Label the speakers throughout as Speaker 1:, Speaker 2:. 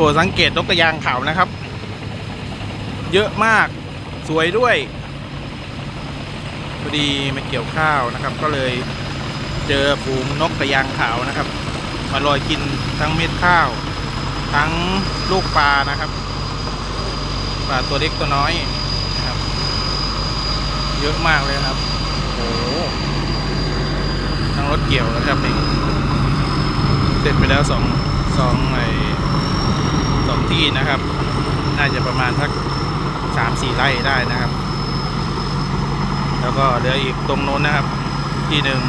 Speaker 1: โปรดสังเกตนกกระยางขาวนะครับ เยอะมากสวยด้วยพอดีมาเกี่ยวข้าวนะครับ ก็เลยเจอฝูงนกกระยางขาวนะครับมาลอยกินทั้งเม็ดข้าว ทั้งลูกปลานะครับปลาตัวเล็กตัวน้อยนะครับ เยอะมากเลยครับโอ้โหทั้งรถเกี่ยวนะครับนี่เสร็จไปแล้วสองสองไอสอง ที่นะครับ น่าจะประมาณสักสามสี่ไร่ได้นะครับ แล้วก็เหลืออีกตรงโน้นนะครับ ที่หนึ่ง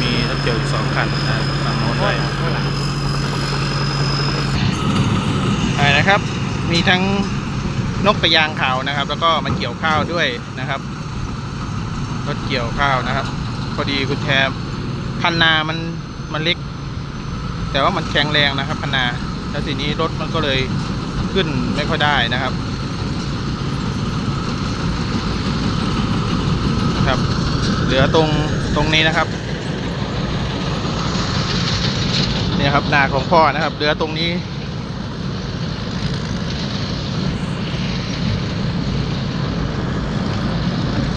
Speaker 1: มีรถเกี่ยวอีกสองคันนะครับฝั่งโน้นด้วยไปนะครับ มีทั้งนกกระยางขาวนะครับ แล้วก็มาเกี่ยวข้าวด้วยนะครับรถเกี่ยวข้าวนะครับ พอดีคุณแทมพันนามันมันเล็ก แต่ว่ามันแข็งแรงนะครับพันนา แล้วทีนี้รถมันก็เลยขึ้นไม่ค่อยได้นะครับนะครับ เหลือตรงตรงนี้นะครับเนี่ยครับนาของพ่อนะครับ เหลือตรงนี้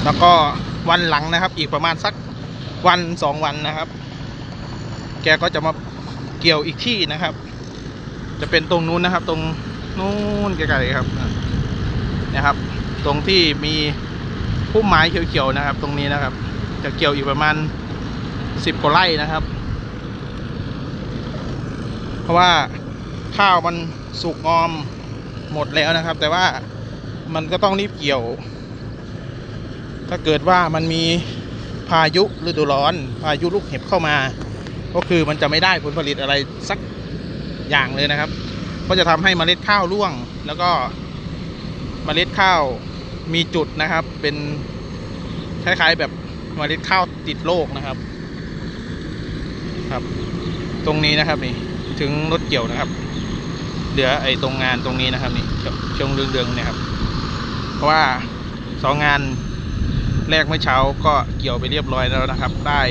Speaker 1: แล้วก็วันหลังนะครับ อีกประมาณสักวันสองวันนะครับ แกก็จะมาเกี่ยวอีกที่นะครับ จะเป็นตรงนู้นนะครับ ตรงนู้นไกลๆครับนี่ยครับ ตรงที่มีพุ่มไม้เขียวๆนะครับ ตรงนี้นะครับ จะเกี่ยวอีกประมาณสิบกว่าไร่นะครับ เพราะว่าข้าวมันสุกงอมหมดแล้วนะครับ แต่ว่ามันก็ต้องรีบเกี่ยว ถ้าเกิดว่ามันมีพายุฤดูร้อน พายุลูกเห็บเข้ามา ก็คือมันจะไม่ได้ผลผลิตอะไรสัก อย่างเลยนะครับ ก็จะทำให้เมล็ดข้าวร่วง แล้วก็เมล็ดข้าวมีจุดนะครับ เป็นคล้ายๆแบบเมล็ดข้าวติดโรคนะครับ ครับ ตรงนี้นะครับนี่ถึงรถเกี่ยวนะครับ เหลือไอ้ตรงงานตรงนี้นะครับนี่ช่วงเรืองๆเนี่ยครับ เพราะว่าสองงานแรกเมื่อเช้าก็เกี่ยวไปเรียบร้อยแล้วนะครับ ได้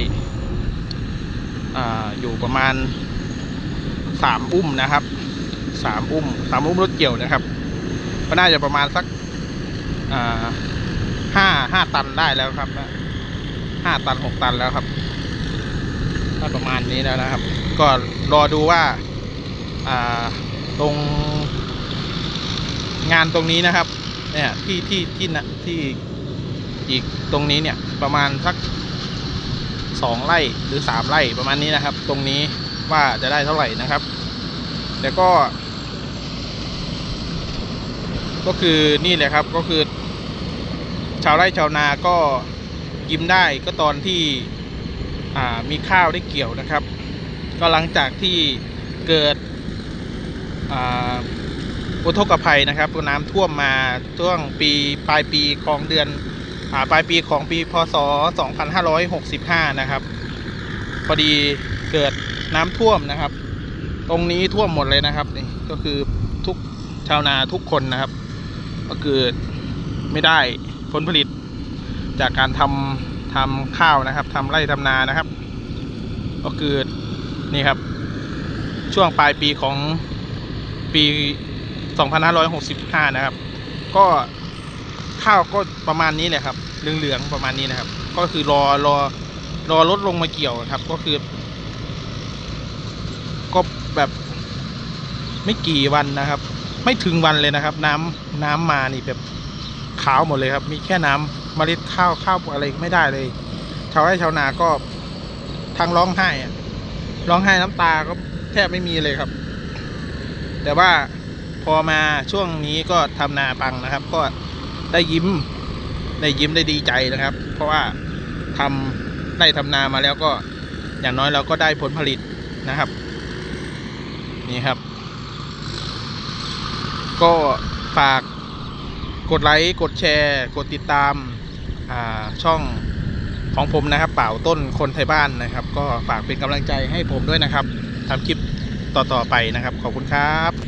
Speaker 1: อาอยู่ประมาณ สามอุ้มนะครับสามอุ้มสามอุ้มรถเกี่ยวนะครับ ก็น่าจะประมาณสักห้าห้าตันได้แล้วครับห้าตันหกตันแล้วครับถ้าประมาณนี้แล้วนะครับ ก็รอดูว่าอ่าตรงงานตรงนี้นะครับ เนี่ยที่ที่ที่นะที่อีกตรงนี้เนี่ยประมาณสักสองไร่หรือสามไร่ประมาณนี้นะครับ ตรงนี้ ว่าจะได้เท่าไหร่นะครับ แต่ก็ ก็คือนี่แหละครับก็คือ ชาวไร่ชาวนาก็ยิ้มได้ก็ตอนที่มีข้าวได้เกี่ยวนะครับ ก็หลังจากที่เกิดอุทกภัยนะครับน้ำท่วมมาช่วงปีปลายปีของเดือนอปลายปีของปีพศ 2565 นะครับ พอดีเกิด น้ำท่วมนะครับ ตรงนี้ท่วมหมดเลยนะครับนี่ก็คือทุกชาวนาทุกคนนะครับ ก็คือไม่ได้ผลผลิตจากการทำทำข้าวนะครับทำไร่ทำนานะครับ ก็คือนี่ครับ ช่วงปลายปีของปี 2565 นะครับ ก็ข้าวก็ประมาณนี้แหละครับเหลืองๆประมาณนี้นะครับ ก็คือรอรอรอรถลงมาเกี่ยวครับ ก็คือ ก็แบบไม่กี่วันนะครับ ไม่ถึงวันเลยนะครับ น้ำน้ำมานี่แบบขาวหมดเลยครับ มีแค่น้ำเมล็ดข้าวข้าวอะไรไม่ได้เลยชาวไร่ชาวนาก็ทางร้องไห้ร้องไห้น้ำตาก็แทบไม่มีเลยครับ แต่ว่าพอมาช่วงนี้ก็ทำนาปังนะครับ ก็ได้ยิ้มได้ยิ้มได้ดีใจนะครับ เพราะว่าทำได้ทำนามาแล้วก็อย่างน้อยเราก็ได้ผลผลิตนะครับ นี่ครับ ก็ฝากกดไลค์กดแชร์ กดติดตามาช่องของผมนะครับ เป่าต้นคนไทยบ้านนะครับ ก็ฝากเป็นกำลังใจให้ผมด้วยนะครับทำคลิปต่อๆไปนะครับ ขอบคุณครับ